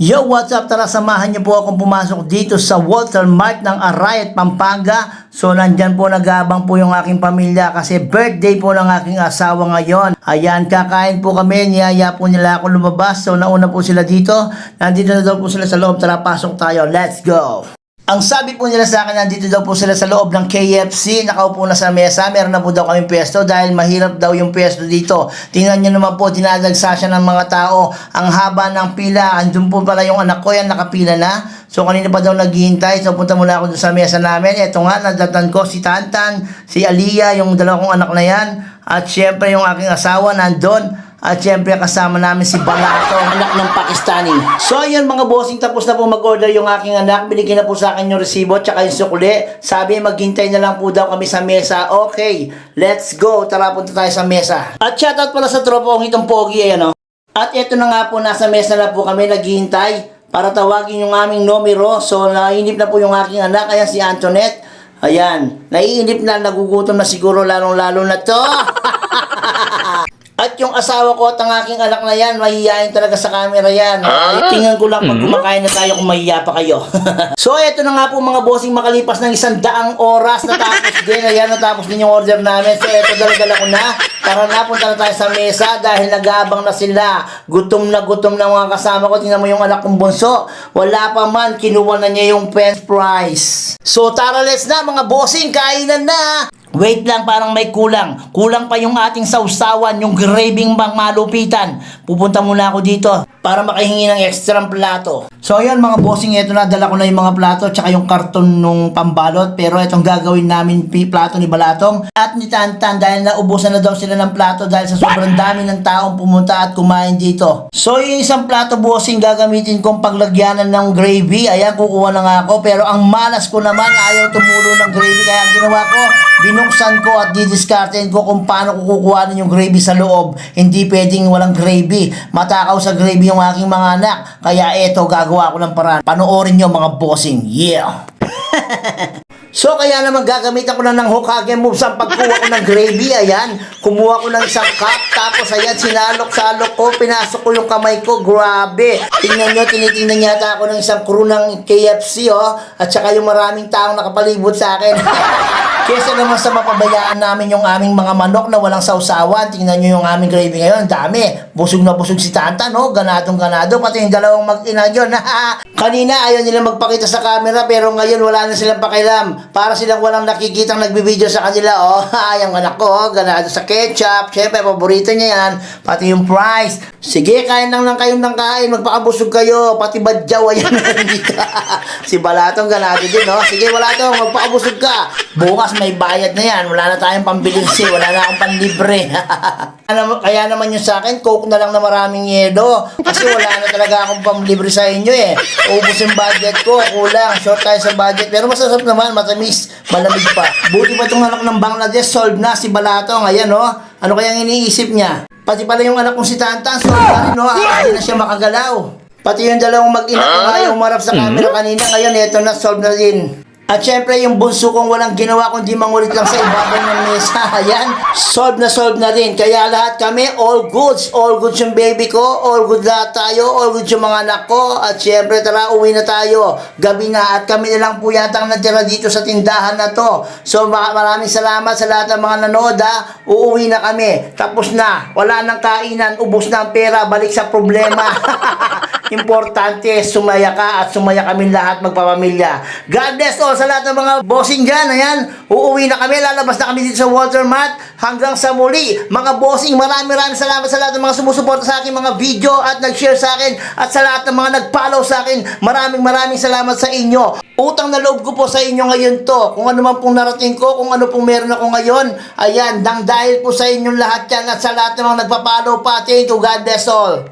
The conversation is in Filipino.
Yo, what's up? Tara, samahan niyo po akong pumasok dito sa Walter Mart ng Arayat, Pampanga. So, nandyan po nagabang po yung aking pamilya kasi birthday po ng aking asawa ngayon. Ayan, kakain po kami. Niyaya po nila ako lumabas. So, nauna po sila dito. Nandito na daw po sila sa loob. Tara, pasok tayo. Let's go! Ang sabi po nila sa akin, nandito daw po sila sa loob ng KFC, nakaupo na sa mesa, meron na po daw kaming pwesto dahil mahirap daw yung pwesto dito. Tingnan nyo naman po, dinadagsa siya ng mga tao. Ang haba ng pila, andun po pala yung anak ko, yan nakapila na. So kanina pa daw naghihintay, so punta muna ako dun sa mesa namin. Ito nga, nadatan ko si Tantan, si Aliyah, yung dalawa kong anak na yan. At syempre yung aking asawa nandun. At syempre kasama namin si Balato, anak ng Pakistani. So ayun mga bossing, tapos na po mag-order yung aking anak. Binigyan na po sa akin yung resibo tsaka yung sukli. Sabi maghintay na lang po daw kami sa mesa. Okay, let's go. Tara punta tayo sa mesa. At shoutout pala sa tropa kong itong pogi ayan o. At ito na nga po, nasa mesa na po kami naghihintay para tawagin yung aming numero. So nainip na po yung aking anak, ayan si Antoinette. Ayan, naiinip na, nagugutom na siguro lalong-lalo na to. At yung asawa ko at ang aking anak na yan, mahihiyain talaga sa camera yan. Ay, tingnan ko lang pag kumakain na tayo kung mahihiya pa kayo. so, eto na nga po mga bossing makalipas ng isang daang oras natapos din. Ayan, natapos din yung order namin. So, eto dala-dala ko na. Tara na, punta na tayo sa mesa dahil nagabang na sila. Gutom na gutom na mga kasama ko. Tingnan mo yung anak kong bunso. Wala pa man, kinuha na niya yung french fries. So, tara let's na mga bossing, kainan na! Wait lang, parang may kulang. Kulang pa yung ating sausawan, yung graving bang malupitan. Pupunta muna ako dito para makahingi ng extra plato. So ayan mga bossing, ito na, dala ko na yung mga plato tsaka yung karton nung pambalot. Pero itong gagawin namin plato ni Balatong at ni Tantan dahil naubusan na daw sila ng plato dahil sa sobrang dami ng taong pumunta at kumain dito. So yung isang plato bossing gagamitin kong paglagyanan ng gravy. Ayan, kukuha na nga ako. Pero ang malas ko naman, ayaw tumulo ng gravy. Kaya ang ginawa ko, binuksan ko at didiskarten ko kung paano ko kukuhanin yung gravy sa loob. Hindi pwedeng walang gravy. Matakaw sa gravy yung aking mga anak. Kaya eto, gagawa ko ng paraan. Panoorin nyo mga bossing. Yeah! So kaya naman gagamitan ko na ng Hokage moves ang pagkuha ko ng gravy. Ayan, kumuha ko ng isang cup. Tapos ayan, sinalok-salok ko. Pinasok ko yung kamay ko. Grabe. Tingnan nyo, tinitingnan yata ako ng isang crew ng KFC oh. At saka yung maraming taong nakapalibot sa akin. Kesa naman sa mapabayaan namin yung aming mga manok na walang sausawan. Tingnan nyo yung aming gravy ngayon. Dami. Busog na busog si Tanta, no? Ganadong ganado. Pati yung dalawang mag-ina yun. Kanina ayaw nila magpakita sa camera pero ngayon wala na silang pakialam. Para silang walang nakikitang nagbibideo sa kanila. Oh, yung anak ko, oh, ganado sa ketchup. Siyempre, paborito niya yan. Pati yung fries. Sige, kain lang lang kayo ng kain. Magpakabusog kayo. Pati badyaw, ayan si Balatong ganado din, no? Sige, Balatong, magpakabusog ka. Bukas may bayad na yan. Wala na tayong pambilinsi. Wala na akong panlibre. Ano- Kaya naman yung sa akin, coke na lang na maraming yelo. Kasi wala na talaga akong pamlibre sa inyo eh. Ubus yung budget ko, kulang. Short tayo sa budget. Pero masasarap naman, matamis, malamig pa. Buti pa itong anak ng Bangladesh, solve na si Balatong. Ayan oh. Ano kayang iniisip niya? Pati pala yung anak kong si Tantan, solve na rin oh. Hindi na siya makagalaw. Pati yung dalawang mag-ina ko nga yung umarap sa camera kanina, ngayon eto na, solve na din. At syempre, yung bunso kong walang ginawa kundi mangulit lang sa ibabaw ng mesa. Ayan, solve na solve na rin. Kaya lahat kami, all goods. All goods yung baby ko, all good lahat tayo, all goods yung mga anak ko. At syempre, tara, uwi na tayo. Gabi na at kami na lang po yata ang natira dito sa tindahan na to. So, ma- maraming salamat sa lahat ng mga nanood ha. Uuwi na kami. Tapos na. Wala nang kainan. Ubus na ang pera. Balik sa problema. Importante, sumaya ka at sumaya kami lahat magpapamilya. God bless all sa lahat ng mga bossing dyan. Ayan, uuwi na kami. Lalabas na kami dito sa Walter Mart. Hanggang sa muli. Mga bossing, maraming maraming salamat sa lahat ng mga sumusuporta sa aking mga video at nag-share sa akin at sa lahat ng mga nag-follow sa akin. Maraming maraming salamat sa inyo. Utang na loob ko po sa inyo ngayon to. Kung ano man pong narating ko, kung ano pong meron ako ngayon. Ayan, dang dahil po sa inyong lahat yan at sa lahat ng mga nagpapalo pa. Thank you. God bless all.